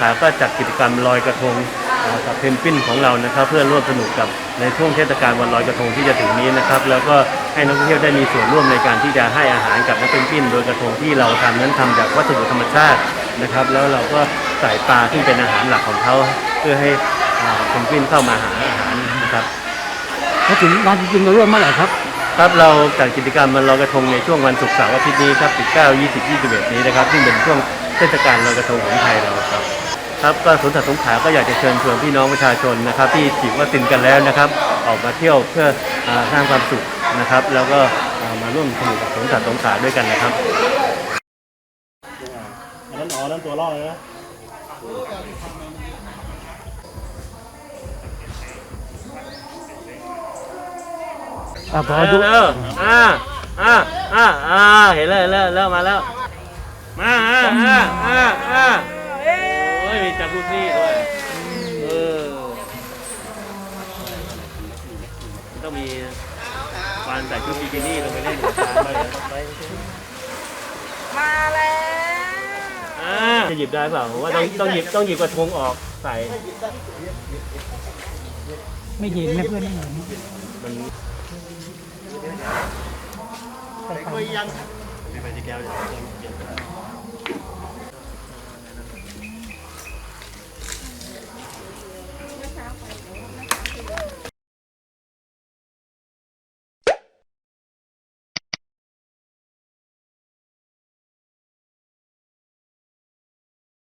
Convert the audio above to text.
ขาก็จัดกิจกรรมลอยกระทงเอ่อกับเพนกวินของเรานะครับ เพื่อร่วมสนุกกับในช่วงเทศกาลวันลอยกระทงที่จะถึงนี้นะครับ แล้วก็ให้นักท่องเที่ยวได้มีส่วนร่วมในการที่จะให้อาหารกับนักเพนกวิน โดยกระทงที่เราทำนั้นทำจากวัสดุธรรมชาตินะครับ แล้วเราก็ใส่ปลาซึ่งเป็นอาหารหลักของเขาเพื่อให้อ่าเพนกวินเข้ามาหาอาหารนะครับถ้าถึงงานจริงๆเราเริ่มเมื่อไหร่ครับครับเราจัดกิจกรรมวันลอยกระทงในช่วงวันศุกร์เสาร์อาทิตย์นี้ครับ19 20 21 นี้นะครับ ซึ่งเป็นช่วง เทศกาลลอยกระทงของไทยเราครับ ครับก็สวนสัตว์สงขลาก็อยากจะเชิญชวนพี่น้องประชาชนนะครับ ที่ฉีดวัคซีนกันแล้วนะครับ ออกมาเที่ยวเพื่ออ่าสร้างความสุขนะครับ แล้วก็อ่ามาร่วมสนุกกับสวนสัตว์สงขลาด้วยกันนะครับอันนั้นอ๋อนั้นตัวล่อเลยนะอ่าพอเอดูอเอออ่าอ่าอ่าอ่าเห็นแล้วเห็นแล้วเริ่มมาแล้ว มาอ่าอ่าอ่าอ่าโอ้ยมีจับลูกนี่ด้วยเออต้องมีฟานใส่ชุดบิกินี่ลงไปเล่นกับช้างด้วยนะมาแล้วอ่าจะหยิบได้เปล่าผมว่าต้องต้องหยิบต้องหยิบกระทงออกใส่ไม่เห็นนะเพื่อนไม่เห็นมันไปไปที่แก้วเดี๋ยว